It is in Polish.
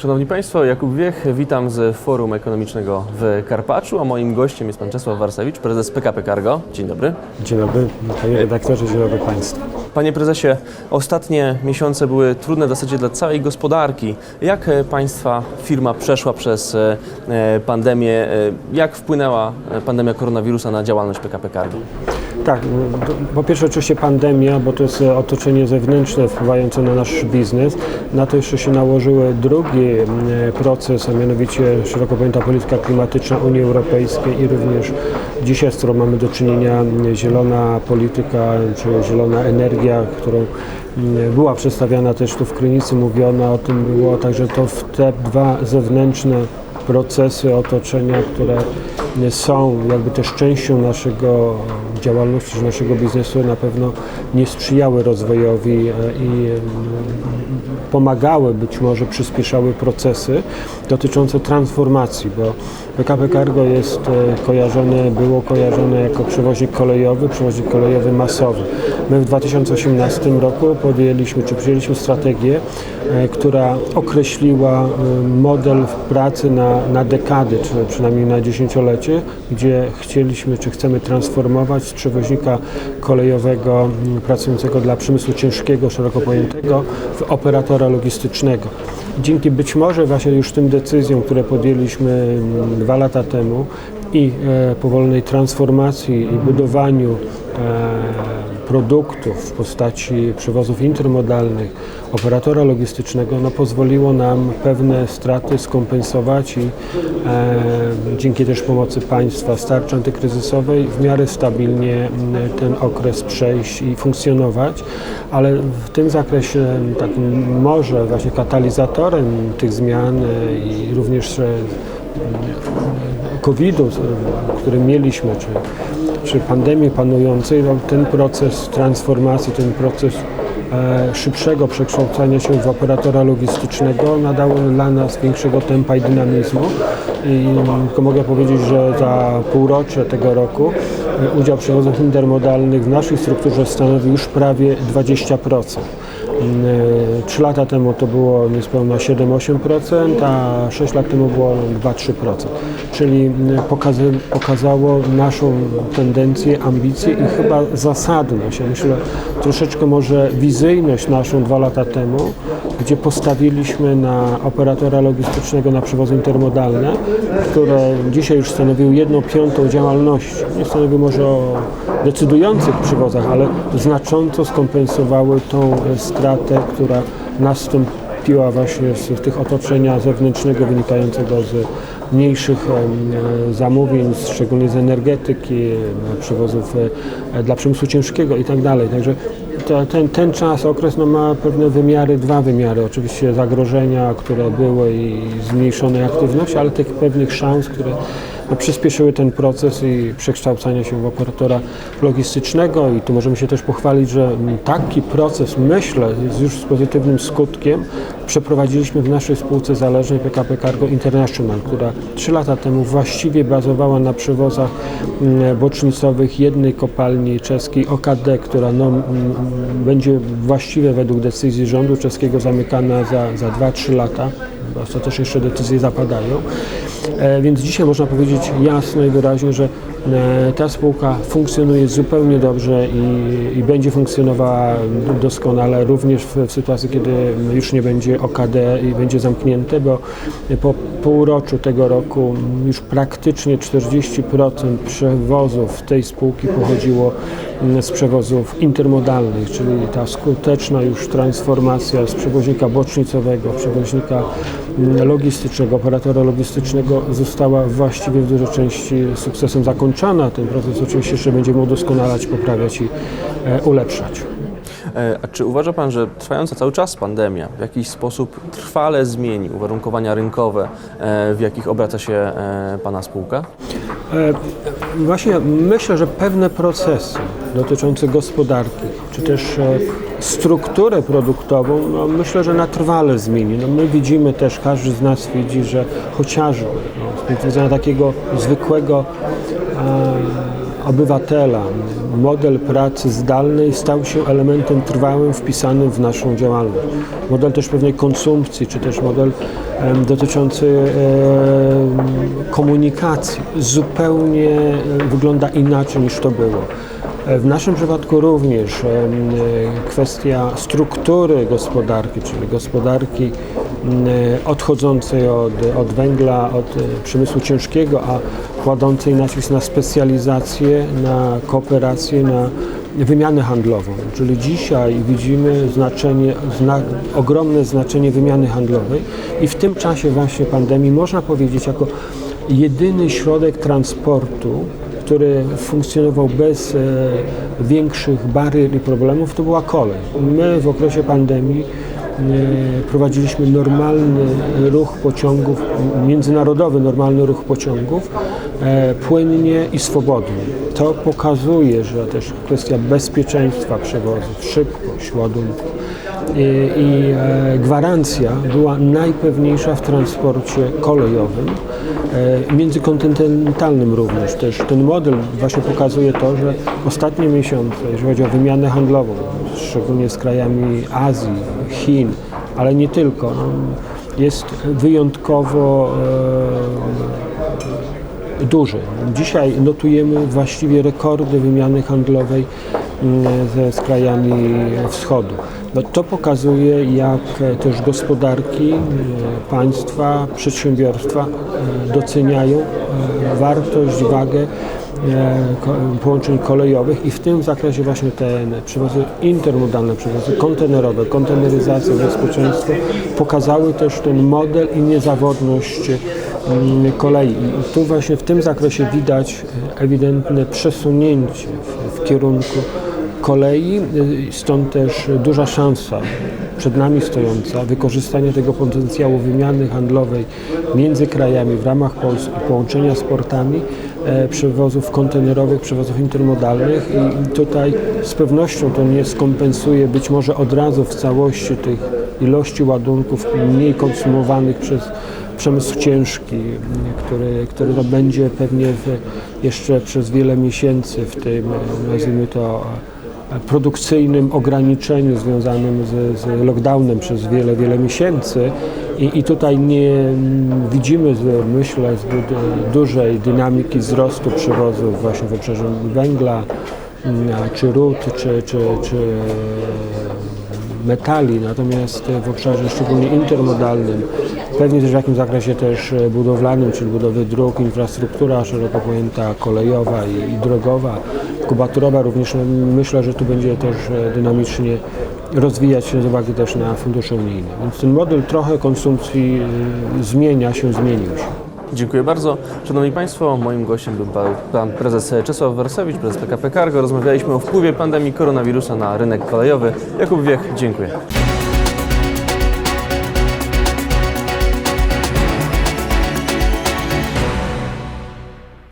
Szanowni Państwo, Jakub Wiech, witam z Forum Ekonomicznego w Karpaczu, a moim gościem jest Pan Czesław Warsawicz, prezes PKP Cargo. Dzień dobry. Dzień dobry, panie redaktorze, dzień dobry państwu. Panie prezesie, ostatnie miesiące były trudne w zasadzie dla całej gospodarki. Jak e, Państwa firma przeszła przez e, e, pandemię? Jak wpłynęła pandemia koronawirusa na działalność PKP Cargo? Tak, to po pierwsze oczywiście pandemia, bo to jest otoczenie zewnętrzne wpływające na nasz biznes. Na to jeszcze się nałożyły drugi proces, a mianowicie szeroko pojęta polityka klimatyczna Unii Europejskiej i również dzisiaj, z którą mamy do czynienia, zielona polityka czy zielona energia, którą m, była przedstawiana też tu w Krynicy, mówiono o tym było, także to w te dwa zewnętrzne procesy otoczenia, które są jakby też częścią naszego działalności, czy naszego biznesu na pewno nie sprzyjały rozwojowi e, i em, pomagały, być może przyspieszały procesy dotyczące transformacji, bo PKP Cargo jest e, kojarzone, było kojarzone jako przewoźnik kolejowy, przewoźnik kolejowy masowy. My w 2018 roku podjęliśmy, czy przyjęliśmy strategię, e, która określiła e, model pracy na, na dekady, czy przynajmniej na dziesięciolecie, gdzie chcieliśmy, czy chcemy transformować przewoźnika kolejowego m, pracującego dla przemysłu ciężkiego, szeroko pojętego, w operatora logistycznego. Dzięki być może właśnie już tym decyzjom, które podjęliśmy mm, dwa lata temu i e, powolnej transformacji i budowaniu e, produktów w postaci przewozów intermodalnych, operatora logistycznego, no, pozwoliło nam pewne straty skompensować i e, dzięki też pomocy państwa z tarczy antykryzysowej w miarę stabilnie ten okres przejść i funkcjonować, ale w tym zakresie takim może właśnie katalizatorem tych zmian e, i również e, COVID-u, który mieliśmy, czy, czy pandemii panującej, no, ten proces transformacji, ten proces e, szybszego przekształcania się w operatora logistycznego nadał dla nas większego tempa i dynamizmu. I tylko mogę powiedzieć, że za półrocze tego roku e, udział przewozów intermodalnych w naszej strukturze stanowi już prawie 20%. Mm, Trzy lata temu to było niespełna 7-8%, a 6 lat temu było 2-3%. Czyli pokazy, pokazało naszą tendencję, ambicję i chyba zasadność. Ja myślę, troszeczkę może wizyjność naszą dwa lata temu, gdzie postawiliśmy na operatora logistycznego na przewozy intermodalne, które dzisiaj już stanowiły jedną piątą działalności. Nie stanowiły może o decydujących przewozach, ale znacząco skompensowały tą e, która nastąpiła właśnie z tych otoczenia zewnętrznego wynikającego z mniejszych e, zamówień, szczególnie z energetyki, przewozów e, dla przemysłu ciężkiego i tak. Także ten, ten czas, okres no, ma pewne wymiary, dwa wymiary. Oczywiście zagrożenia, które były i zmniejszonej aktywności, ale tych pewnych szans, które przyspieszyły ten proces i przekształcania się w operatora logistycznego i tu możemy się też pochwalić, że taki proces, myślę, jest już z pozytywnym skutkiem. Przeprowadziliśmy w naszej spółce zależnej PKP Cargo International, która trzy lata temu właściwie bazowała na przewozach mm, bocznicowych jednej kopalni czeskiej OKD, która no, mm, będzie właściwie według decyzji rządu czeskiego zamykana za, za 2-3 lata. Ostatecznie jeszcze decyzje zapadają. E, Więc dzisiaj można powiedzieć jasno i wyraźnie, że ta spółka funkcjonuje zupełnie dobrze i, i będzie funkcjonowała doskonale również w, w sytuacji, kiedy już nie będzie OKD i będzie zamknięte, bo po półroczu tego roku już praktycznie 40% przewozów tej spółki pochodziło mm, z przewozów intermodalnych, czyli ta skuteczna już transformacja z przewoźnika bocznicowego, przewoźnika logistycznego, operatora logistycznego została właściwie w dużej części sukcesem zakończona. Ten proces oczywiście jeszcze będziemy udoskonalać, poprawiać i e, ulepszać. E, A czy uważa Pan, że trwająca cały czas pandemia w jakiś sposób trwale zmieni uwarunkowania rynkowe, e, w jakich obraca się Pana spółka? Właśnie myślę, że pewne procesy dotyczące gospodarki, czy też e, strukturę produktową, no myślę, że na trwale zmieni. No my widzimy też, każdy z nas widzi, że chociażby no, z punktu widzenia takiego zwykłego e, obywatela model pracy zdalnej stał się elementem trwałym, wpisanym w naszą działalność. Model też pewnej konsumpcji, czy też model em, dotyczący em, komunikacji zupełnie e, wygląda inaczej niż to było. W naszym przypadku również e, kwestia struktury gospodarki, czyli gospodarki e, odchodzącej od, od węgla, od e, przemysłu ciężkiego, a kładącej nacisk na specjalizację, na kooperację, na wymianę handlową. Czyli dzisiaj widzimy znaczenie, zna, ogromne znaczenie wymiany handlowej i w tym czasie właśnie pandemii można powiedzieć jako jedyny środek transportu, który funkcjonował bez e, większych barier i problemów, to była kolej. My w okresie pandemii prowadziliśmy normalny ruch pociągów, międzynarodowy normalny ruch pociągów e, płynnie i swobodnie. To pokazuje, że też kwestia bezpieczeństwa przewozów, szybkość ładunku i, i e, gwarancja była najpewniejsza w transporcie kolejowym, e, międzykontynentalnym również. Też ten model właśnie pokazuje to, że ostatnie miesiące, jeżeli chodzi o wymianę handlową, szczególnie z krajami Azji, Chin, ale nie tylko, jest wyjątkowo e, duży. Dzisiaj notujemy właściwie rekordy wymiany handlowej mm, ze, z krajami wschodu. No, to pokazuje, jak też gospodarki, e, państwa, przedsiębiorstwa e, doceniają wartość, wagę połączeń kolejowych i w tym zakresie właśnie te przewozy intermodalne, przewozy kontenerowe, konteneryzacja, bezpieczeństwo pokazały też ten model i niezawodność mm, kolei. I tu właśnie w tym zakresie widać e, ewidentne przesunięcie w, w kierunku kolei, y, stąd też duża szansa przed nami stojąca wykorzystanie tego potencjału wymiany handlowej między krajami w ramach Polski, połączenia z portami, e, przewozów kontenerowych, przewozów intermodalnych i tutaj z pewnością to nie skompensuje być może od razu w całości tych ilości ładunków mniej konsumowanych przez przemysł ciężki, który, który no będzie pewnie w, jeszcze przez wiele miesięcy w tym, e, nazwijmy to, e, produkcyjnym ograniczeniu związanym z, z lockdownem przez wiele, wiele miesięcy i, i tutaj nie mm, widzimy, myślę, zbyt e, dużej dynamiki wzrostu przewozów właśnie w obszarze węgla, mm, czy ród, czy, czy, czy metali, natomiast w obszarze szczególnie intermodalnym, pewnie też w jakimś zakresie też e, budowlanym, czyli budowy dróg, infrastruktura szeroko pojęta kolejowa i, i drogowa, kubaturowa również myślę, że tu będzie też e, dynamicznie rozwijać się z uwagi też na fundusze unijne. Więc ten model trochę konsumpcji e, zmienia się, zmienił się. Dziękuję bardzo. Szanowni Państwo, moim gościem był pan, pan prezes Czesław Warsowicz, prezes PKP Cargo. Rozmawialiśmy o wpływie pandemii koronawirusa na rynek kolejowy. Jakub Wiech, dziękuję.